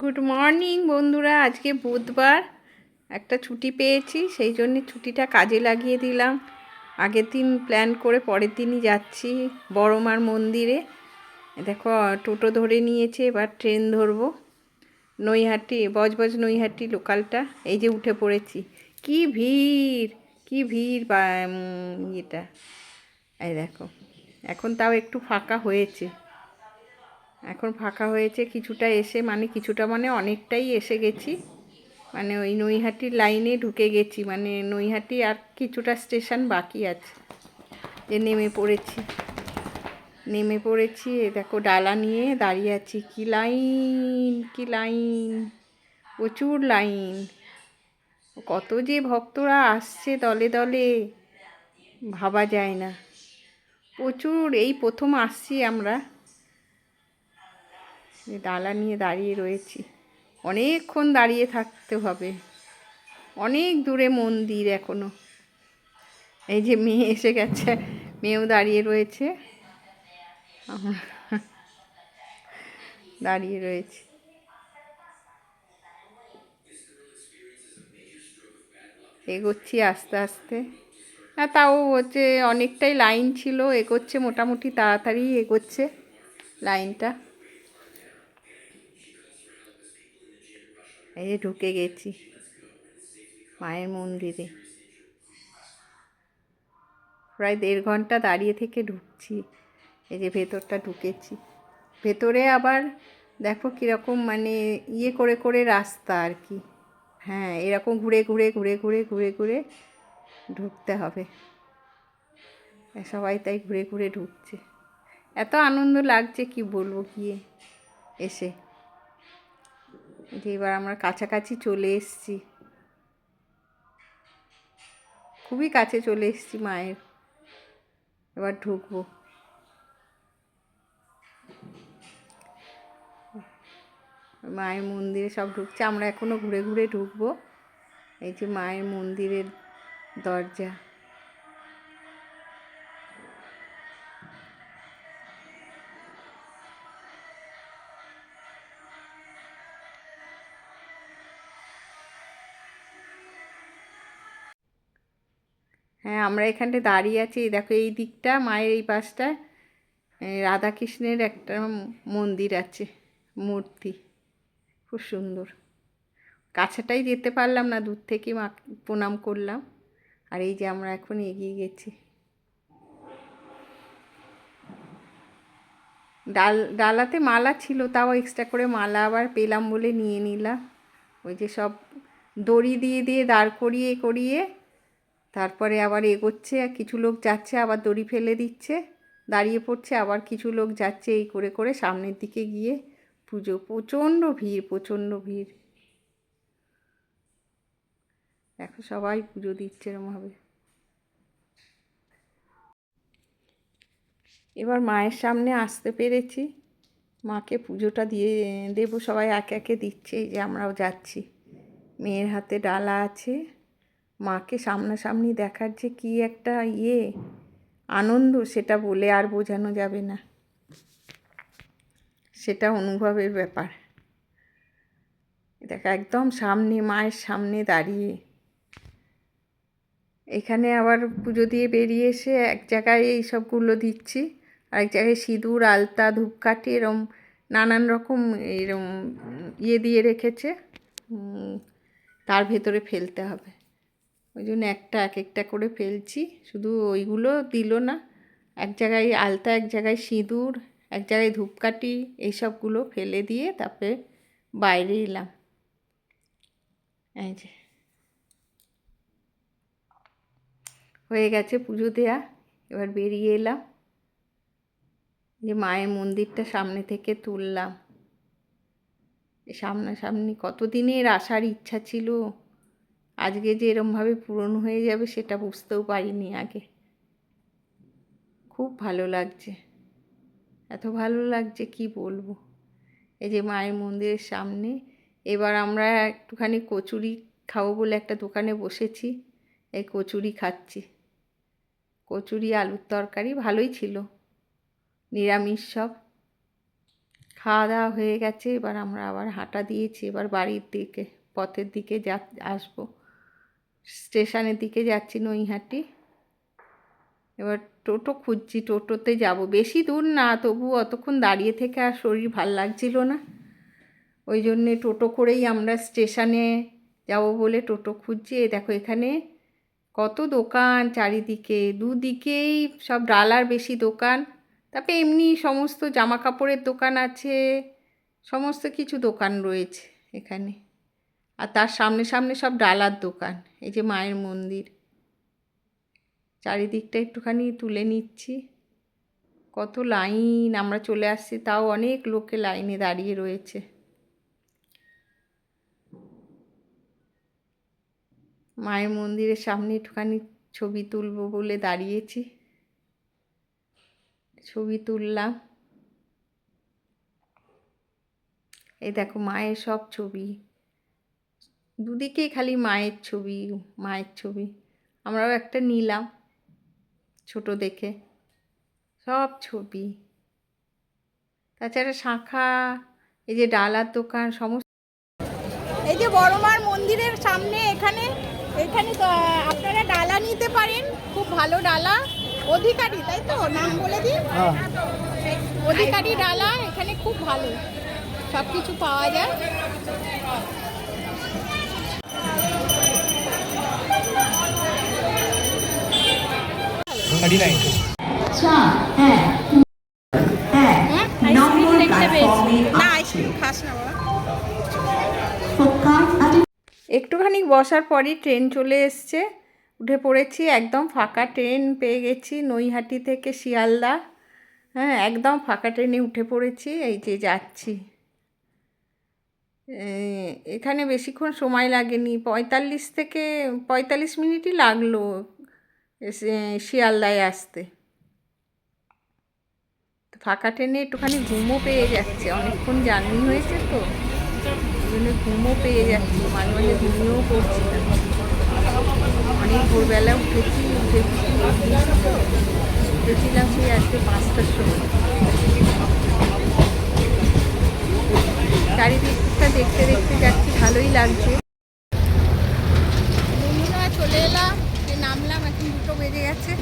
Good morning বন্ধুরা। আজকে বুধবার। একটা ছুটি পেয়েছি, সেই জন্য ছুটিটা কাজে লাগিয়ে দিলাম। আগের দিন প্ল্যান করে পরের দিনই যাচ্ছি বড়মার মন্দিরে। দেখো, টোটো ধরে নিয়েছে, এবার ট্রেন ধরবো। নৈহাটি, বজবজ নৈহাটি লোকালটা এই যে উঠে পড়েছি। কি ভিড় কি ভিড় বা ইয়েটা। এই দেখো, এখন তাও একটু ফাঁকা হয়েছে। এখন ফাঁকা হয়েছে কিছুটা এসে মানে কিছুটা মানে অনেকটাই এসে গেছি। মানে ওই নৈহাটির লাইনে ঢুকে গেছি মানে নৈহাটি আর কিছুটা স্টেশন বাকি আছে। যে নেমে পড়েছি। নেমে পড়েছি, এ দেখো ডালা নিয়ে দাঁড়িয়ে আছি। কি লাইন কি লাইন, প্রচুর লাইন। কত যে ভক্তরা আসছে দলে দলে, ভাবা যায় না। প্রচুর, এই প্রথম আসছি আমরা। এই ডালা নিয়ে দাঁড়িয়ে রয়েছি। অনেকক্ষণ দাঁড়িয়ে থাকতে হবে। অনেক দূরে মন্দির এখনও। এই যে মেয়ে এসে গেছে, মেয়েও দাঁড়িয়ে রয়েছে। দাঁড়িয়ে রয়েছে। এগোচ্ছি আস্তে আস্তে। হ্যাঁ তাও হচ্ছে অনেকটাই লাইন ছিল, এগোচ্ছে মোটামুটি তাড়াতাড়ি এগোচ্ছে লাইনটা। এই যে ঢুকে গেছি, মায়ের মন্দিরে। প্রায় দেড় ঘণ্টা দাঁড়িয়ে থেকে ঢুকছি, এই যে ভেতরটা ঢুকেছি। ভেতরে আবার দেখো কীরকম মানে ইয়ে করে করে রাস্তা আর কি। হ্যাঁ এরকম ঘুরে ঘুরে ঘুরে ঘুরে ঘুরে ঘুরে ঢুকতে হবে। সবাই তাই ঘুরে ঘুরে ঢুকছে। এত আনন্দ লাগছে কি বলব গিয়ে এসে। যে এবার আমরা কাছাকাছি চলে এসেছি। খুবই কাছে চলে এসেছি মায়ের। এবার ঢুকবো। মায়ের মন্দিরে সব ঢুকছে, আমরা এখনও ঘুরে ঘুরে ঢুকবো। এই যে মায়ের মন্দিরের দরজা। আমরা এখানটা দাঁড়িয়ে আছি দেখো এই দিকটা, মায়ের এই পাশটা। রাধাকৃষ্ণের একটা মন্দির আছে, মূর্তি। খুব সুন্দর। কাছাটাই যেতে পারলাম না, দূর থেকে মা প্রণাম করলাম। আর এই যে আমরা এখন এগিয়ে গেছি। ডাল, ডালাতে মালা ছিল, তাও এক্সট্রা করে মালা আবার পেলাম বলে নিয়ে নিলাম। ওই যে সব দড়ি দিয়ে দিয়ে দাঁড় করিয়ে করিয়ে তারপরে আবার এগোচ্ছে কিছু লোক যাচ্ছে, আবার দড়ি ফেলে দিচ্ছে। দাঁড়িয়ে পড়ছে, আবার কিছু লোক যাচ্ছে এই করে করে সামনের দিকে গিয়ে। পুজো, প্রচণ্ড ভিড় প্রচণ্ড ভিড়। দেখো সবাই পুজো দিচ্ছে এরমভাবে। এবার মায়ের সামনে আসতে পেরেছি। মাকে পুজোটা দিয়ে দেবো, সবাই একে একে দিচ্ছে যে আমরাও যাচ্ছি। মেয়ের হাতে ডালা আছে। মাকে সামনাসামনি দেখার যে কী একটা ইয়ে আনন্দ, সেটা বলে আর বোঝানো যাবে না। সেটা অনুভবের ব্যাপার। দেখা, একদম সামনে, মায়ের সামনে দাঁড়িয়ে। এখানে আবার পুজো দিয়ে বেরিয়ে এসে এক জায়গায় এই সবগুলো দিচ্ছি। আর এক জায়গায় সিঁদুর, আলতা, ধূপকাঠি এরম নানান রকম এরম ইয়ে দিয়ে রেখেছে। তার ভেতরে ফেলতে হবে। ওই জন্য একটা এক একটা করে ফেলছি। শুধু ওইগুলো দিল না। এক জায়গায় আলতা, এক জায়গায় সিঁদুর, এক জায়গায় ধূপকাঠি, এইসবগুলো ফেলে দিয়ে তারপরে বাইরে এলাম। এই যে। হয়ে গেছে পুজো দেয়া। এবার বেরিয়ে এলাম। যে মায়ের মন্দিরটা সামনে থেকে তুললাম। সামনাসামনি কতদিনের আসার ইচ্ছা ছিল? আজকে যে এরমভাবে পূরণ হয়ে যাবে সেটা বুঝতেও পারিনি আগে। খুব ভালো লাগছে। এত ভালো লাগছে কি বলব? এই যে মায়ের মন্দিরের সামনে, এবার আমরা একটুখানি কচুরি খাব বলে একটা দোকানে বসেছি, এই কচুরি খাচ্ছি। কচুরি, আলুর তরকারি, ভালোই ছিল। নিরামিষ সব। খাওয়া দাওয়া হয়ে গেছে, এবার আমরা আবার হাঁটা দিয়েছি, এবার বাড়ির দিকে, পথের দিকে যা, আসব। স্টেশনের দিকে যাচ্ছি নৈহাটি। এবার টোটো খুঁজছি, টোটোতে যাব। বেশি দূর না, তবু অতক্ষণ দাঁড়িয়ে থেকে আর শরীর ভালো লাগছিল না। ওই জন্যে টোটো করেই আমরা স্টেশনে যাব বলে টোটো খুঁজছি। দেখো এখানে কত দোকান চারিদিকে। দুদিকেই সব ডালার বেশি দোকান। তারপরে এমনি সমস্ত জামা কাপড়ের দোকান আছে। সমস্ত কিছু দোকান রয়েছে এখানে। আর তার সামনে সামনে সব ডালার দোকান, এই যে মায়ের মন্দির। চারিদিকটা একটুখানি তুলে নিচ্ছি। কত লাইন, আমরা চলে আসছি, তাও অনেক লোকে লাইনে দাঁড়িয়ে রয়েছে। মায়ের মন্দিরের সামনে একটুখানি ছবি তুলবো বলে দাঁড়িয়েছি। ছবি তুললাম। এই দেখো মায়ের সব ছবি। দুদিকেই খালি মায়ের ছবি মায়ের ছবি। আমরাও একটা নিলাম ছোট দেখে। সব ছবি। তাছাড়া শাখা এই যে ডালার দোকান সমস্ত এই যে বড়মার মন্দিরের সামনে এখানে এখানে আপনারা ডালা নিতে পারেন। খুব ভালো ডালা। অধিকারী তাই তো? নাম বলে দিন। অধিকারী ডালা এখানে খুব ভালো। সব কিছু পাওয়া যায়। Cars at একটুখানি বসার পরই ট্রেন চলে এসছে। উঠে পড়েছি একদম ফাঁকা ট্রেন পেয়ে গেছি নৈহাটি থেকে শিয়ালদা। হ্যাঁ একদম ফাঁকা ট্রেনে উঠে পড়েছি এই যে যাচ্ছি। এখানে বেশিক্ষণ সময় লাগেনি পঁয়তাল্লিশ থেকে পঁয়তাল্লিশ মিনিটই লাগল। শিয়ালদায় আসতে। ফাঁকা ট্রেনে একটুখানি ঘুমও পেয়ে যাচ্ছে। অনেকক্ষণ জার্নি হয়েছে তো ওই ঘুমও পেয়ে যাচ্ছে। মাঝে মাঝে ঘুমিয়েও পড়ছি অনেক ভোরবেলা উঠেছি উঠে উঠেছিলাম সেই আজকে পাঁচটার সময়। চারিদিকটা দেখতে দেখতে যাচ্ছি, ভালোই লাগছে বন্ধুরা চলে এলাম এই নামলাম দুটো গেছে।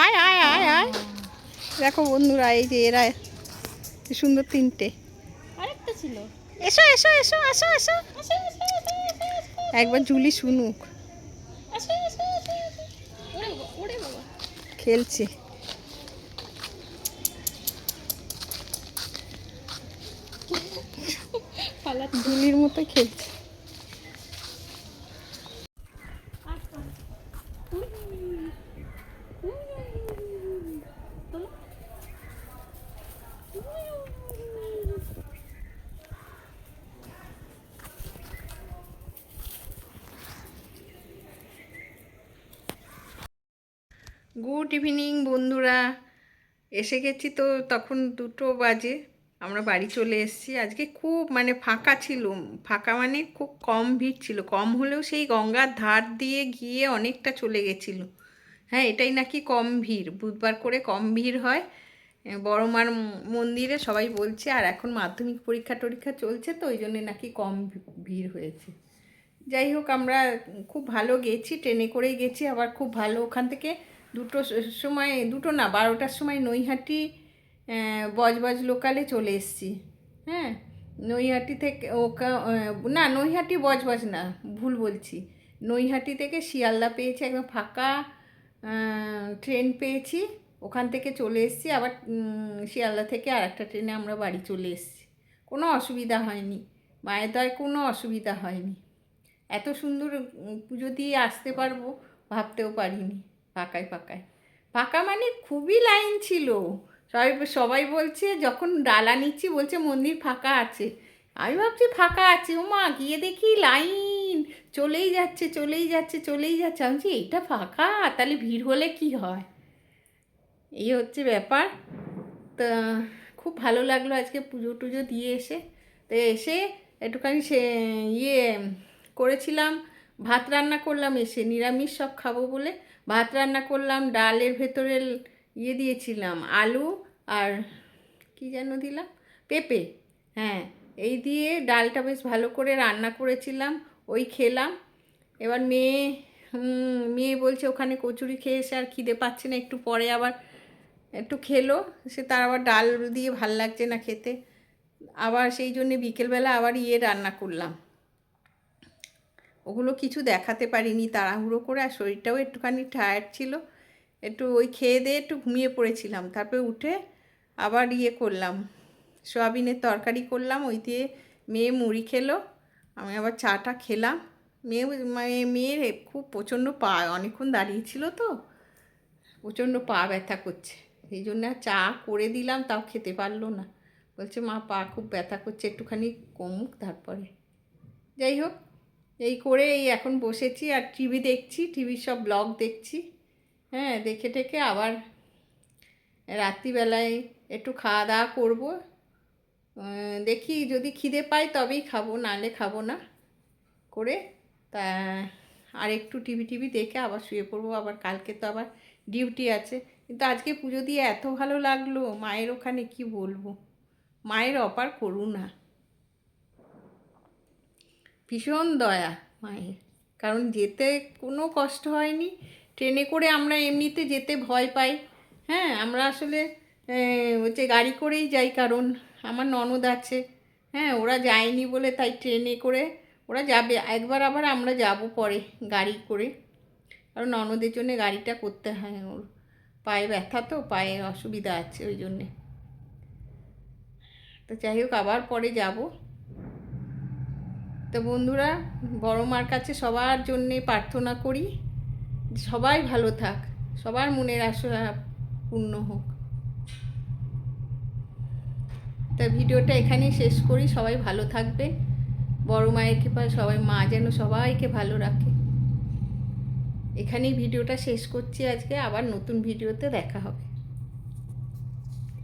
আয় আয় আয় আয়। দেখো বন্ধুরা এই যে এরা সুন্দর তিনটে। আরেকটা ছিল। এসো এসো এসো এসো এসো। একবার জুলি শুনুক। খেলছে। জুলির মতো খেলছে তোলো। গুড ইভিনিং, বন্ধুরা। এসে গেছি তো তখন দুটো বাজে। আমরা বাড়ি চলে এসেছি। আজকে খুব মানে ফাঁকা ছিল। ফাঁকা মানে খুব কম ভিড় ছিল। কম হলেও সেই গঙ্গার ধার দিয়ে গিয়ে অনেকটা চলে গেছিল। হ্যাঁ এটাই নাকি কম ভিড়। বুধবার করে কম ভিড় হয়। বড় মার মন্দিরে সবাই বলছে, আর এখন মাধ্যমিক পরীক্ষা টরীক্ষা চলছে তো, ওই জন্যে নাকি কম ভিড় হয়েছে। যাই হোক, আমরা খুব ভালো গেছি। ট্রেনে করেই গেছি। আবার খুব ভালো। ওখান থেকে দুটো সময়, দুটো না, বারোটার সময় নৈহাটি বজবজ লোকালে চলে এসেছি। হ্যাঁ? নৈহাটি থেকে ওকা না, নৈহাটি বজবজ না, ভুল বলছি। নৈহাটি থেকে শিয়ালদা পেয়েছি, একদম ফাঁকা ট্রেন পেয়েছি, ওখান থেকে চলে এসেছি, আবার শিয়ালদা থেকে আর একটা ট্রেনে আমরা বাড়ি চলে এসেছি। কোনো অসুবিধা হয়নি মায়ের দয় কোনো অসুবিধা হয়নি। এত সুন্দর পুজো দিয়ে আসতে পারব, ভাবতেও পারিনি। ফাঁকায় ফাঁকায় ফাঁকা মানে খুবই লাইন ছিল। সবাই সবাই বলছে, যখন ডালা নিচ্ছি, বলছে মন্দির ফাঁকা আছে। আমি ভাবছি ফাঁকা আছে, ও মা, গিয়ে দেখি লাইন চলেই যাচ্ছে চলেই যাচ্ছে চলেই যাচ্ছে। আমি বলছি, এইটা ফাঁকা? তাহলে ভিড় হলে কি হয়? এই হচ্ছে ব্যাপার। তা, খুব ভালো লাগল আজকে পুজো টুজো দিয়ে এসে। তো এসে একটুখানি সে ইয়ে করেছিলাম। ভাত রান্না করলাম, এসে নিরামিষ সব খাব বলে ভাত রান্না করলাম, ডালের ভেতরে ইয়ে দিয়েছিলাম, আলু আর কি যেন দিলাম? পেঁপে। হ্যাঁ এই দিয়ে ডালটা বেশ ভালো করে রান্না করেছিলাম, ওই খেলাম। এবার মেয়ে মেয়ে বলছে ওখানে কচুরি খেয়ে এসে আর খিদে পাচ্ছে না, একটু পরে আবার একটু খেলো। সে তার আবার ডাল দিয়ে ভালো লাগছে না খেতে। আবার সেই জন্যে বিকেলবেলা আবার ইয়ে রান্না করলাম। ওগুলো কিছু দেখাতে পারিনি, তাড়াহুড়ো করে, আর শরীরটাও একটুখানি টায়ার্ড ছিল। একটু ওই খেয়ে দিয়ে একটু ঘুমিয়ে পড়েছিলাম। তারপরে উঠে আবার ইয়ে করলাম, সোয়াবিনের তরকারি করলাম, ওই দিয়ে মেয়ে মুড়ি খেলো, আমি আবার চাটা খেলাম। মেয়ে মানে মেয়ের খুব প্রচণ্ড পা, অনেকক্ষণ দাঁড়িয়েছিল তো, প্রচণ্ড পা ব্যথা করছে। সেই জন্য চা করে দিলাম, তাও খেতে পারল না। বলছে, মা, পা খুব ব্যথা করছে, একটুখানি কমুক তারপরে। যাই হোক এই করে এই এখন বসেছি আর টিভি দেখছি টিভির সব ব্লগ দেখছি। হ্যাঁ দেখে টেকে আবার রাত্রিবেলায় একটু খাওয়া দাওয়া করব। দেখি যদি খিদে পাই তবেই খাব, নালে খাব না। করে তা আর একটু টিভি টিভি দেখে আবার শুয়ে পড়ব। আবার কালকে তো আবার ডিউটি আছে। কিন্তু আজকে পুজো দিয়ে এত ভালো লাগল, মায়ের ওখানে কি বলব? মায়ের অপার করুণা। ভীষণ দয়া মায়ের। কারণ যেতে কোনো কষ্ট হয়নি। ট্রেনে করে আমরা এমনিতে যেতে ভয় পাই। হ্যাঁ আমরা আসলে হচ্ছে গাড়ি করেই যাই কারণ আমার ননদ আছে। হ্যাঁ ওরা যায়নি বলে তাই ট্রেনে করে ওরা যাবে। একবার আবার আমরা যাব পরে গাড়ি করে। কারণ ননদের জন্য গাড়িটা করতে হয় ওর। পায়ে ব্যথা তো, পায়ে অসুবিধা আছে ওই জন্যে। তো যাই হোক, আবার পরে যাব। তো বন্ধুরা, বড় মার কাছে সবার জন্যে প্রার্থনা করি, সবাই ভালো থাক, সবার মনের আশা পূর্ণ হোক। তা ভিডিওটা এখানেই শেষ করি, সবাই ভালো থাকবে, বড় মায়ের কৃপায় সবাই, মা যেন সবাইকে ভালো রাখে। এখানেই ভিডিওটা শেষ করছি আজকে, আবার নতুন ভিডিওতে দেখা হবে।